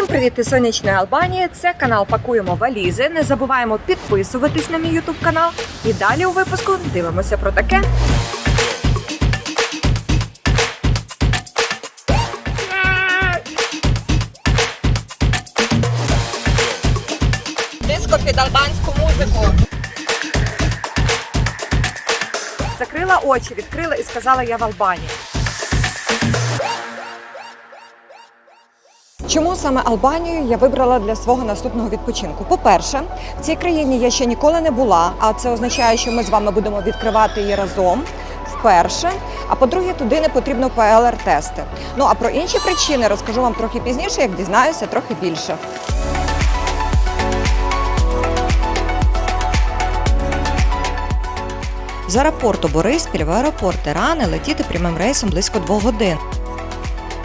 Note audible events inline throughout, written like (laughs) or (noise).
Всім привіт із сонячної Албанії. Це канал Пакуємо валізи. Не забуваємо підписуватись на мій ютуб канал. І далі у випуску дивимося про таке. Диско під албанську музику. Закрила очі, відкрила і сказала я в Албанії. Чому саме Албанію я вибрала для свого наступного відпочинку? По-перше, в цій країні я ще ніколи не була, а це означає, що ми з вами будемо відкривати її разом. Вперше, а по-друге, туди не потрібно ПЛР-тести. Ну а про інші причини розкажу вам трохи пізніше, як дізнаюся трохи більше. З аеропорту Бориспіль в аеропорт Тирани летіти прямим рейсом близько двох годин.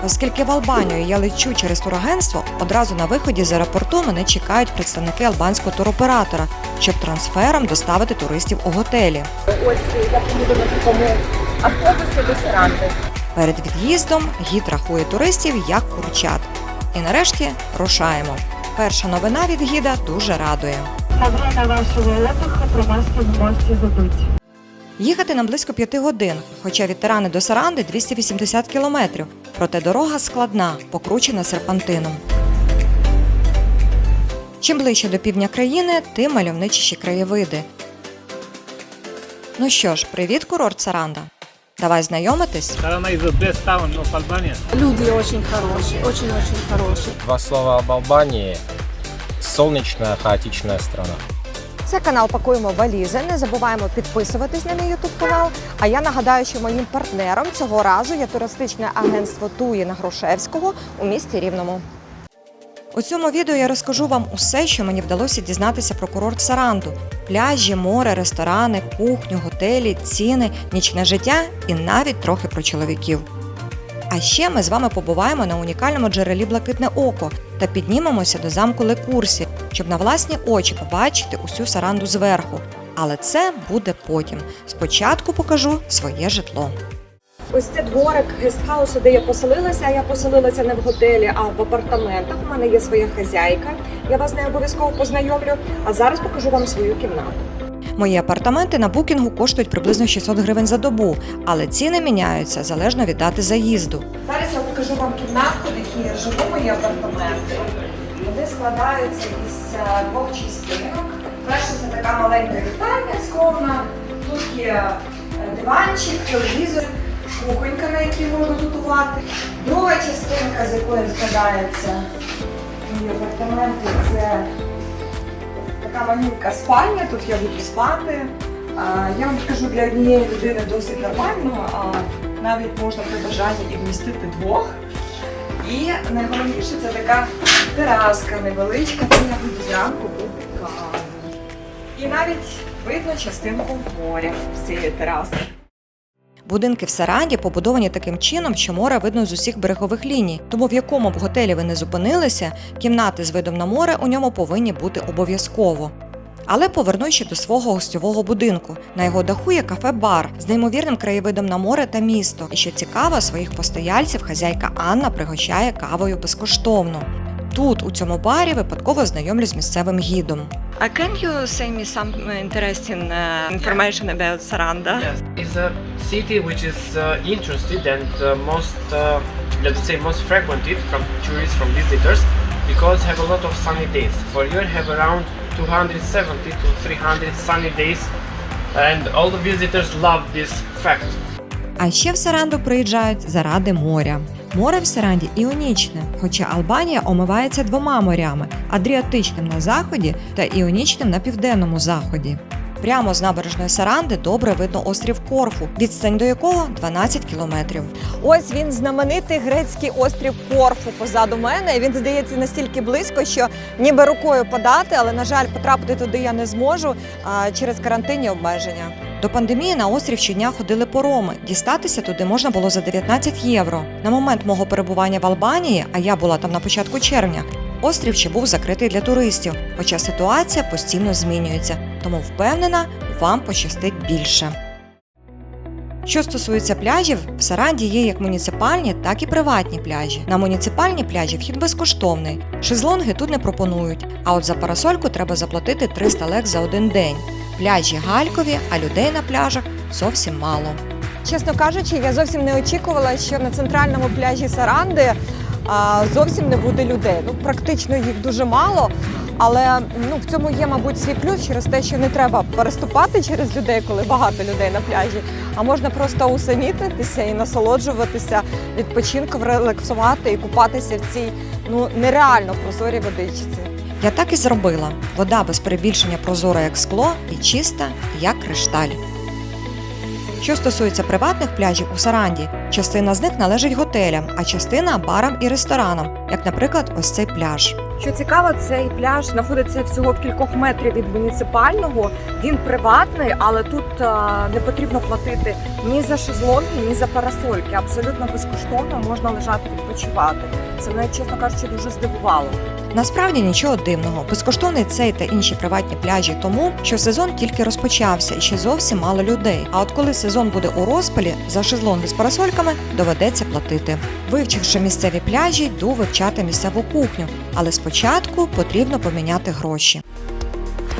Оскільки в Албанію я лечу через турагентство, одразу на виході з аеропорту мене чекають представники албанського туроператора, щоб трансфером доставити туристів у готелі. Ось я поїду на такому автобусі до Саранти. Перед від'їздом гід рахує туристів як курчат. І нарешті рушаємо. Перша новина від гіда дуже радує. На время вашего отдыха про маски вы можете забыть. Їхати нам близько п'яти годин, хоча від Тирани до Саранди 280 кілометрів. Проте дорога складна, покручена серпантином. Чим ближче до півдня країни, тим мальовничіші краєвиди. Ну що ж, привіт, курорт Саранда. Давай знайомитись. Tirana is the best town of Albania. Люди очень хорошие, очень-очень хорошие. Два слова об Албании. Солнечная, хаотичная страна. Це канал Пакуємо валізи. Не забуваємо підписуватись на мій ютуб канал. А я нагадаю, що моїм партнером цього разу є туристичне агентство Туї на Грушевського у місті Рівному. У цьому відео я розкажу вам усе, що мені вдалося дізнатися про курорт Саранду: пляжі, море, ресторани, кухню, готелі, ціни, нічне життя і навіть трохи про чоловіків. А ще ми з вами побуваємо на унікальному джерелі Блакитне око та піднімемося до замку Лекурсі, щоб на власні очі побачити усю Саранду зверху. Але це буде потім. Спочатку покажу своє житло. Ось це дворик гестхаусу, де я поселилася. Я поселилася не в готелі, а в апартаментах. У мене є своя хазяйка. Я вас не обов'язково познайомлю. А зараз покажу вам свою кімнату. Мої апартаменти на букінгу коштують приблизно 600 гривень за добу, але ціни міняються залежно від дати заїзду. Зараз я покажу вам кімнатку, в якій я живу, мої апартаменти. Вони складаються із е, двох частинок. Перша це така маленька вітальня скромна. Тут є е, диванчик, телевізор, кухонька, на якій можна готувати. Друга частинка, з якої складається мої апартаменти, це така маленька спальня, тут я буду спати. Я вам скажу, для однієї людини досить нормально, а навіть можна при бажанні і вмістити двох. І найголовніше це така тераска невеличка, де я буду зранку пити каву. І навіть видно частинку моря з цієї тераски. Будинки в Саранді побудовані таким чином, що море видно з усіх берегових ліній. Тому в якому б готелі ви не зупинилися, кімнати з видом на море у ньому повинні бути обов'язково. Але повернусь до свого гостьового будинку. На його даху є кафе-бар з неймовірним краєвидом на море та місто. І що цікаво, своїх постояльців хазяйка Анна пригощає кавою безкоштовно. Тут, у цьому барі, випадково знайомлюсь з місцевим гідом. Uh, can you say me some interesting uh, information about Saranda? Yes, it's a city which is uh, interested and uh, most, uh, let's say, most frequented from tourists, from visitors, because have a lot of sunny days. For year have around 270 to 300 sunny days, and all the visitors love this fact. А ще в Саранду приїжджають заради моря. Море в Саранді іонічне, хоча Албанія омивається двома морями: Адріатичним на заході та іонічним на південному заході. Прямо з набережної Саранди добре видно острів Корфу, відстань до якого 12 кілометрів. Ось він знаменитий грецький острів Корфу позаду мене. Він здається настільки близько, що ніби рукою подати, але на жаль, потрапити туди я не зможу через карантинні обмеження. До пандемії на острів щодня ходили пороми. Дістатися туди можна було за 19 євро. На момент мого перебування в Албанії, а я була там на початку червня, острів ще був закритий для туристів, хоча ситуація постійно змінюється. Тому впевнена, вам пощастить більше. Що стосується пляжів, в Саранді є як муніципальні, так і приватні пляжі. На муніципальні пляжі вхід безкоштовний. Шезлонги тут не пропонують. А от за парасольку треба заплатити 300 лек за один день. Пляжі галькові, а людей на пляжах зовсім мало. Чесно кажучи, я зовсім не очікувала, що на центральному пляжі Саранди зовсім не буде людей. Ну, практично їх дуже мало. Але ну, в цьому є, мабуть, свій плюс через те, що не треба переступати через людей, коли багато людей на пляжі, а можна просто усамітнитися і насолоджуватися відпочинком, релаксувати і купатися в цій ну нереально прозорій водичці. Я так і зробила. Вода без перебільшення прозора як скло і чиста, як кришталь. Що стосується приватних пляжів у Саранді, частина з них належить готелям, а частина барам і ресторанам, як, наприклад, ось цей пляж. Що цікаво, цей пляж знаходиться всього в кількох метрів від муніципального. Він приватний, але тут а, не потрібно платити ні за шезлонги, ні за парасольки. Абсолютно безкоштовно можна лежати відпочивати. Це мене, чесно кажучи, дуже здивувало. Насправді нічого дивного. Безкоштовний цей та інші приватні пляжі тому, що сезон тільки розпочався і ще зовсім мало людей. А от коли сезон буде у розпалі, за шезлонги з парасольками доведеться платити. Вивчивши місцеві пляжі, йду вивчати місцеву кухню, але спочатку потрібно поміняти гроші.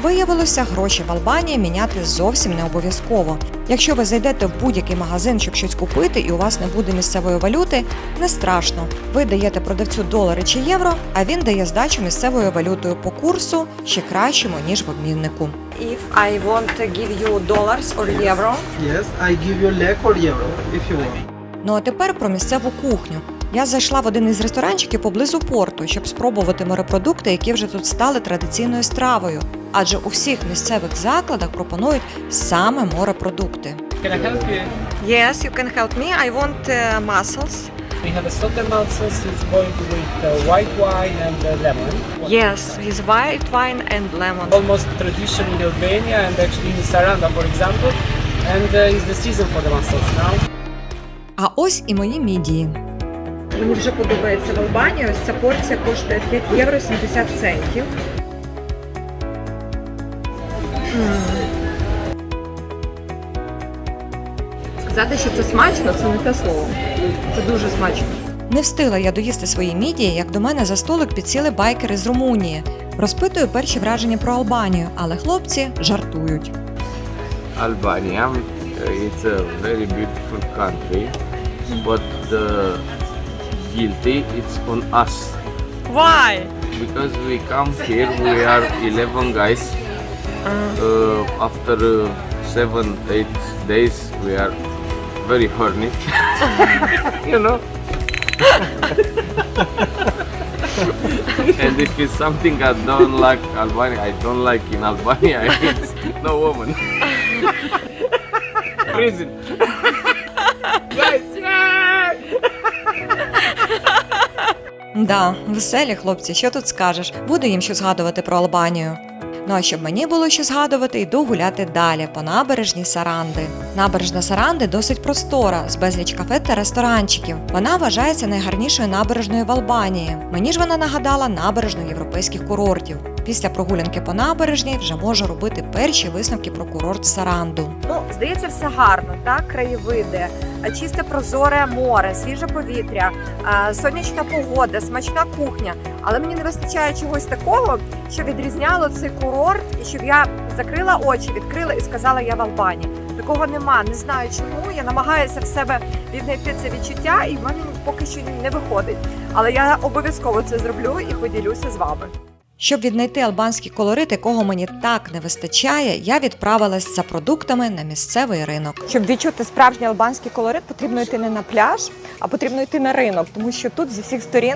Виявилося, гроші в Албанії міняти зовсім не обов'язково. Якщо ви зайдете в будь-який магазин, щоб щось купити, і у вас не буде місцевої валюти, не страшно. Ви даєте продавцю долари чи євро, а він дає здачу місцевою валютою по курсу ще кращому ніж в обміннику. If I want to give you dollars or euro, Yes, I give you leg or euro if you want. Ну а тепер про місцеву кухню. Я зайшла в один із ресторанчиків поблизу порту, щоб спробувати морепродукти, які вже тут стали традиційною стравою. Адже у всіх місцевих закладах пропонують саме морепродукти. Can I help you? Yes, you can help me. I want uh, mussels. We have a salted mussels. It's boiled with uh, white wine and uh, lemon. Yes, with white wine and lemon. Almost tradition in Albania and actually in Saranda, for example. And uh, it's the season for the mussels now. А ось і мої мідії. Мені вже подобається в Албанії. Ось ця порція коштує 5 євро 70 центів. Сказати, що це смачно, це не те слово. Це дуже смачно. Не встигла я доїсти свої мідії, як до мене за столик підсіли байкери з Румунії. Розпитую перші враження про Албанію, але хлопці жартують. Albania. It's a very beautiful country, but the guilty it's on us Why? because we come here. We are 11 guys. Uh, after uh, seven, eight days, we are very horny. (laughs) you know. (laughs) and if it's something I don't like Albania, I don't like in Albania. (laughs) It's no woman. Prison. Да, веселі хлопці, що тут скажеш? Буде їм що згадувати про Албанію. Ну а щоб мені було що згадувати, йду гуляти далі по набережні Саранди. Набережна Саранди досить простора, з безліч кафе та ресторанчиків. Вона вважається найгарнішою набережною в Албанії. Мені ж вона нагадала набережну європейських курортів. Після прогулянки по набережній вже можу робити перші висновки про курорт Саранду. Ну, здається, все гарно, так? Краєвиди, чисте прозоре море, свіже повітря, сонячна погода, смачна кухня. Але мені не вистачає чогось такого, що відрізняло цей курорт, і щоб я закрила очі, відкрила і сказала, я в Албанії. Такого нема. Не знаю чому. Я намагаюся в себе віднайти це відчуття, і в мене поки що не виходить. Але я обов'язково це зроблю і поділюся з вами. Щоб віднайти албанський колорит, якого мені так не вистачає, я відправилась за продуктами на місцевий ринок. Щоб відчути справжній албанський колорит, потрібно йти не на пляж, а потрібно йти на ринок, тому що тут зі всіх сторін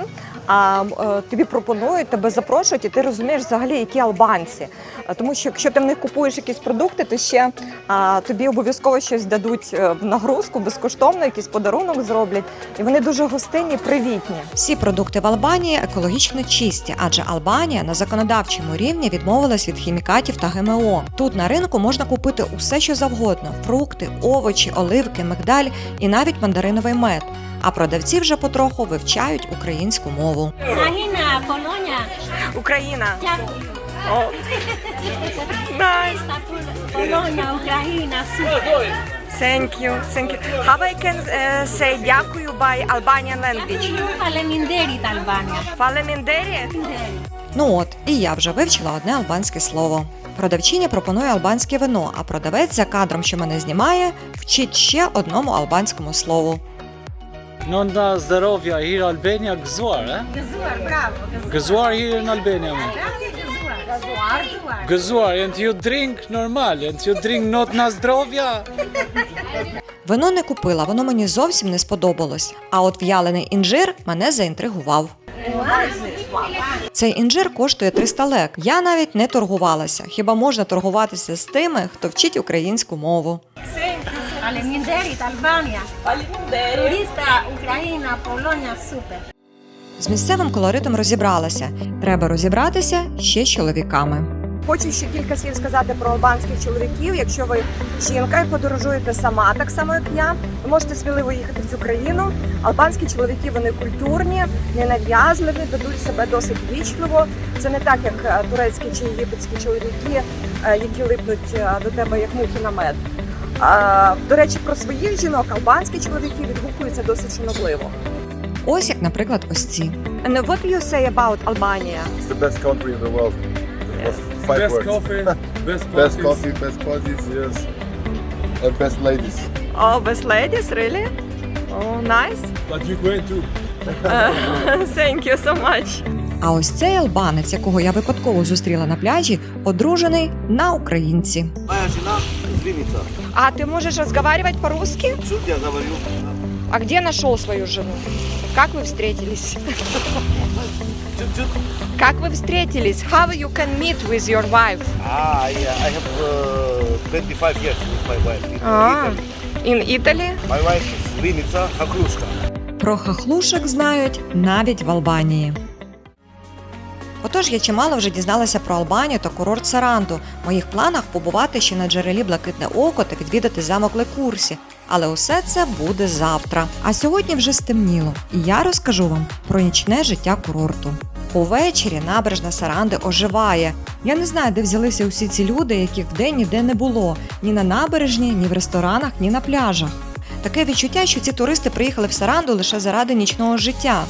а, е, тобі пропонують, тебе запрошують, і ти розумієш взагалі, які албанці. Тому що якщо ти в них купуєш якісь продукти, то ще а, тобі обов'язково щось дадуть е, в нагрузку безкоштовно, якийсь подарунок зроблять. І вони дуже гостинні, привітні. Всі продукти в Албанії екологічно чисті, адже Албанія на законодавчому рівні відмовилась від хімікатів та ГМО. Тут на ринку можна купити усе, що завгодно: фрукти, овочі, оливки, мигдаль і навіть мандариновий мед. А продавці вже потроху вивчають українську мову. Україна, Полоня. Україна. Дякую. Nice. Полоня, Україна, супер. Thank you, thank you. How I can uh, say дякую by Albanian language? Faleminderit Albania. Фалеміндері? Ну от, і я вже вивчила одне албанське слово. Продавчиня пропонує албанське вино, а продавець за кадром, що мене знімає, вчить ще одному албанському слову. Non da zdravja here Albania gëzuar, eh? Gëzuar, bravo. Gëzuar here in Albania. man. Gëzuar. Gëzuar, gëzuar. Gëzuar, and you drink normal, and you drink not na zdravja. Вино не купила, воно мені зовсім не сподобалось. А от в'ялений інжир мене заінтригував. Цей інжир коштує 300 лек. Я навіть не торгувалася. Хіба можна торгуватися з тими, хто вчить українську мову? Faleminderit Albania. Faleminderit. Україна, Полоня, супер. З місцевим колоритом розібралася. Треба розібратися ще з чоловіками. Хочу ще кілька слів сказати про албанських чоловіків. Якщо ви жінка і подорожуєте сама, так само як я, ви можете сміливо їхати в цю країну. Албанські чоловіки вони культурні, ненав'язливі, ведуть себе досить вічливо. Це не так, як е, турецькі чи єгипетські чоловіки, е, які липнуть е, до тебе як мухи на мед. А, До речі, про своїх жінок албанські чоловіки відгукуються досить шанобливо. Ось як, наприклад, ось ці. And what do you say about Albania? It's the best country in the world. Yes. Five Best words. coffee, best Best coffee, best parties, yes. And best ladies. Oh, best ladies, really? Oh, nice. But Ukraine too. Uh, thank you so much. А ось цей албанець, якого я випадково зустріла на пляжі, одружений на українці. Моя жена из Винница. А ты можешь разговаривать по-русски? Чуть я говорю. А где нашел свою жену? Как вы встретились? Чуть-чуть. Как вы встретились? How you can meet with your wife? Ah, yeah, I have uh, 25 years with my wife. in Ah. Italy. In Italy? My wife is Винница, Хакрушка. Про хахлушок знають навіть в Албанії. Отож, я чимало вже дізналася про Албанію та курорт Саранду. В моїх планах побувати ще на джерелі Блакитне Око та відвідати замок Лекурсі. Але усе це буде завтра. А сьогодні вже стемніло, і я розкажу вам про нічне життя курорту. Увечері набережна Саранди оживає. Я не знаю, де взялися усі ці люди, яких вдень ніде не було ні на набережні, ні в ресторанах, ні на пляжах. Таке відчуття, що ці туристи приїхали в Саранду лише заради нічного життя.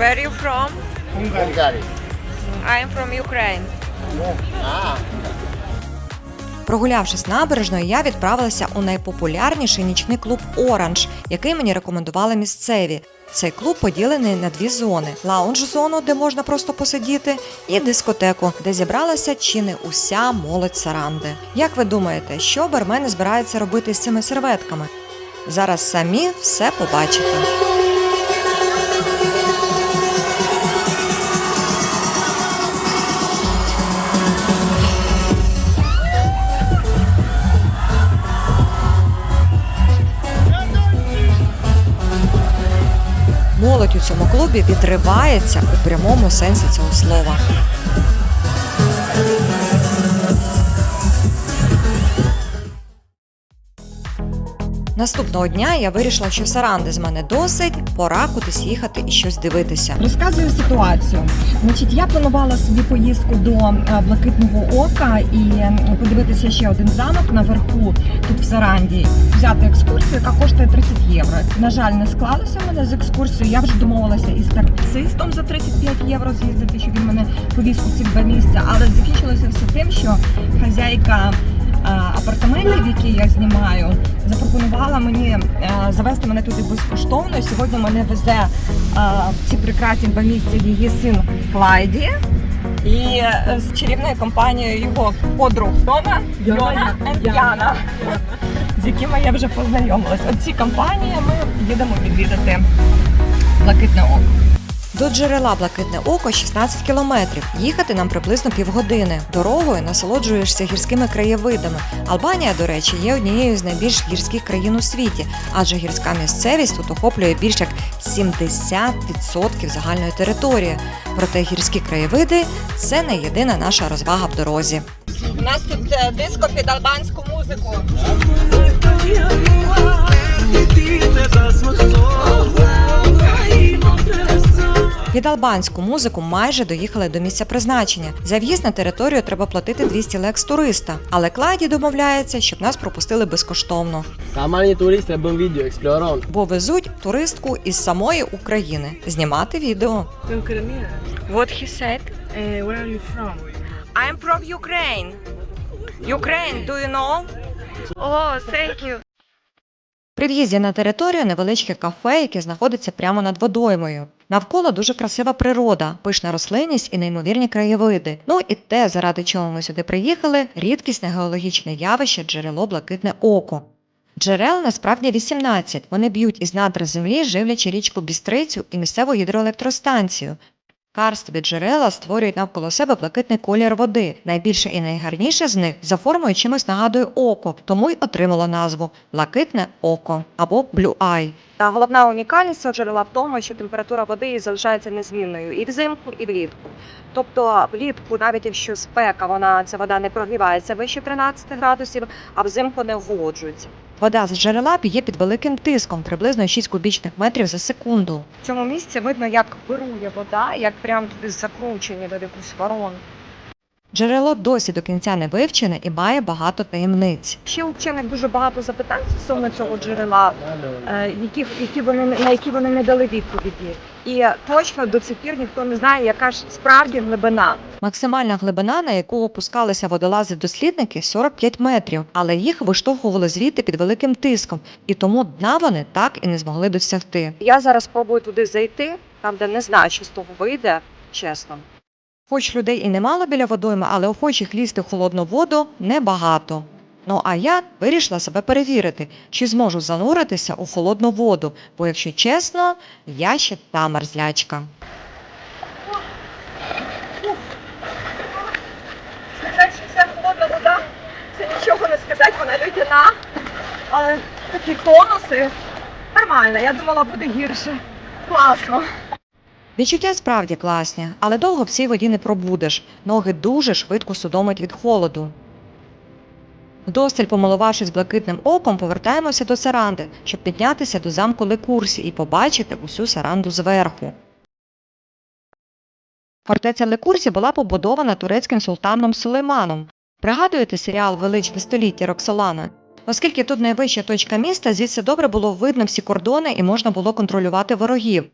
Where you from? Hungary. I'm from Ukraine. Прогулявшись набережною, я відправилася у найпопулярніший нічний клуб Оранж, який мені рекомендували місцеві. Цей клуб поділений на дві зони: лаунж-зону, де можна просто посидіти, і дискотеку, де зібралася чи не уся молодь Саранди. Як ви думаєте, що бармени збираються робити з цими серветками? Зараз самі все побачите. Клубі відривається у прямому сенсі цього слова. Наступного дня я вирішила, що Саранди з мене досить, пора кудись їхати і щось дивитися. Розказую ситуацію. Значить, я планувала собі поїздку до е, Блакитного Ока і подивитися ще один замок наверху, тут в Саранді, взяти екскурсію, яка коштує 30 євро. На жаль, не склалося в мене з екскурсією. Я вже домовилася із таксистом за 35 євро з'їздити, щоб він мене повіз у ці два місця. Але закінчилося все тим, що хазяйка апартаментів, які я знімаю, запропонувала мені е, завести мене туди безкоштовно. Сьогодні мене везе е, в ці прекрасні два місця її син Клайді. І е, з чарівною компанією його подруг Тома, Йона і Яна, з якими я вже познайомилась. От ці компанії ми їдемо відвідати Блакитне Око. До джерела Блакитне Око 16 кілометрів. Їхати нам приблизно півгодини. Дорогою насолоджуєшся гірськими краєвидами. Албанія, до речі, є однією з найбільш гірських країн у світі, адже гірська місцевість тут охоплює більш як 70% загальної території. Проте гірські краєвиди це не єдина наша розвага в дорозі. У нас тут е, диско під албанську музику. Під албанську музику майже доїхали до місця призначення. За в'їзд на територію треба платити 200 лек з туриста, але Клайді домовляється, щоб нас пропустили безкоштовно. Самani turist trebuie în video. Бо везуть туристку із самої України знімати відео. What he said? where are you from? I'm from Ukraine. Ukraine, do you know? Oh, thank you. При в'їзді на територію невеличке кафе, яке знаходиться прямо над водоймою. Навколо дуже красива природа, пишна рослинність і неймовірні краєвиди. Ну і те, заради чого ми сюди приїхали, рідкісне геологічне явище джерело Блакитне Око. Джерел насправді 18. Вони б'ють із надр землі, живлячи річку Бістрицю і місцеву гідроелектростанцію. Карстові джерела створюють навколо себе блакитний колір води. Найбільше і найгарніше з них за формою чимось нагадує око, тому й отримало назву блакитне око або Blue Eye. Та головна унікальність цього джерела в тому, що температура води залишається незмінною і взимку, і влітку. Тобто влітку, навіть якщо спека, вона ця вода не прогрівається вище 13 градусів, а взимку не охолоджується. Вода з джерела б'є під великим тиском, приблизно 6 кубічних метрів за секунду. В цьому місці видно, як вирує вода, як прям туди закручені в якусь ворону. Джерело досі до кінця не вивчене і має багато таємниць. Ще у вчених дуже багато запитань стосовно цього джерела, е, які, які вони, на які вони не дали відповіді. І точно до цих пір ніхто не знає, яка ж справді глибина. Максимальна глибина, на яку опускалися водолази-дослідники, 45 метрів, але їх виштовхували звідти під великим тиском, і тому дна вони так і не змогли досягти. Я зараз спробую туди зайти, там де не знаю, що з того вийде, чесно. Хоч людей і немало біля водойми, але охочих лізти в холодну воду небагато. Ну а я вирішила себе перевірити, чи зможу зануритися у холодну воду, бо, якщо чесно, я ще та мерзлячка. Сказати, що це холодна вода, це нічого не сказати, вона людяна. Але такі конуси нормально, я думала буде гірше. Класно. Відчуття справді класні, але довго в цій воді не пробудеш. Ноги дуже швидко судомить від холоду. Вдосталь помилувавшись блакитним оком, повертаємося до Саранди, щоб піднятися до замку Лекурсі і побачити усю Саранду зверху. Фортеця Лекурсі була побудована турецьким султаном Сулейманом. Пригадуєте серіал Величне століття Роксолана? Оскільки тут найвища точка міста, звідси добре було видно всі кордони і можна було контролювати ворогів.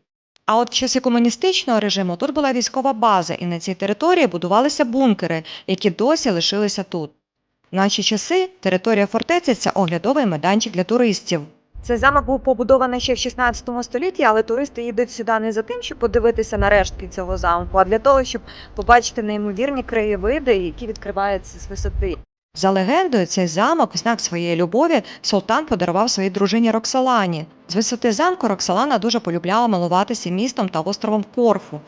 А от в часи комуністичного режиму тут була військова база, і на цій території будувалися бункери, які досі лишилися тут. В наші часи територія фортеці це оглядовий майданчик для туристів. Цей замок був побудований ще в 16 столітті, але туристи їдуть сюди не за тим, щоб подивитися на рештки цього замку, а для того, щоб побачити неймовірні краєвиди, які відкриваються з висоти. За легендою, цей замок, в знак своєї любові, султан подарував своїй дружині Роксолані. З висоти замку Роксолана дуже полюбляла малуватися містом та островом Корфу.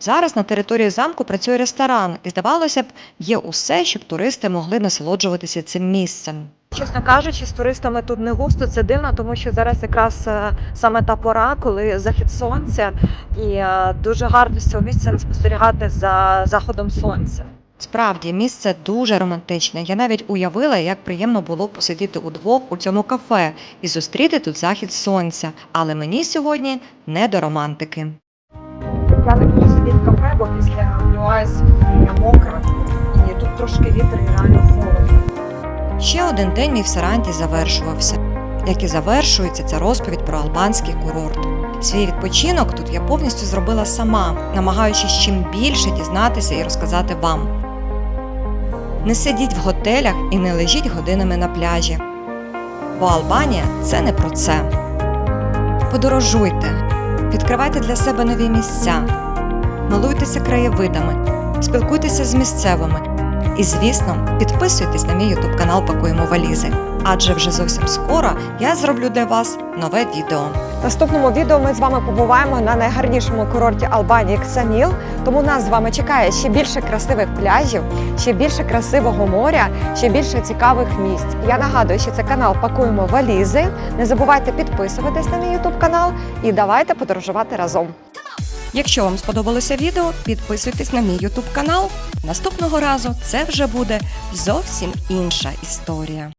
Зараз на території замку працює ресторан, і здавалося б, є усе, щоб туристи могли насолоджуватися цим місцем. Чесно кажучи, з туристами тут не густо, це дивно, тому що зараз якраз е, саме та пора, коли захід сонця, і е, дуже гарно з цього місця спостерігати за заходом сонця. Справді, місце дуже романтичне. Я навіть уявила, як приємно було посидіти удвох у цьому кафе і зустріти тут захід сонця. Але мені сьогодні не до романтики. Я не буду в кафе, бо після Блюайс я мокра, і тут трошки вітер і реально холодно. Ще один день мій в Саранті завершувався, як і завершується ця розповідь про албанський курорт. Свій відпочинок тут я повністю зробила сама, намагаючись чим більше дізнатися і розказати вам. Не сидіть в готелях і не лежіть годинами на пляжі. Бо Албанія це не про це. Подорожуйте, відкривайте для себе нові місця, милуйтеся краєвидами, спілкуйтеся з місцевими. І, звісно, підписуйтесь на мій ютуб канал Пакуємо валізи. Адже вже зовсім скоро я зроблю для вас нове відео. В наступному відео ми з вами побуваємо на найгарнішому курорті Албанії Ксаміл. Тому нас з вами чекає ще більше красивих пляжів, ще більше красивого моря, ще більше цікавих місць. Я нагадую, що це канал Пакуємо валізи. Не забувайте підписуватись на мій ютуб канал і давайте подорожувати разом. Якщо вам сподобалося відео, підписуйтесь на мій ютуб канал. Наступного разу це вже буде зовсім інша історія.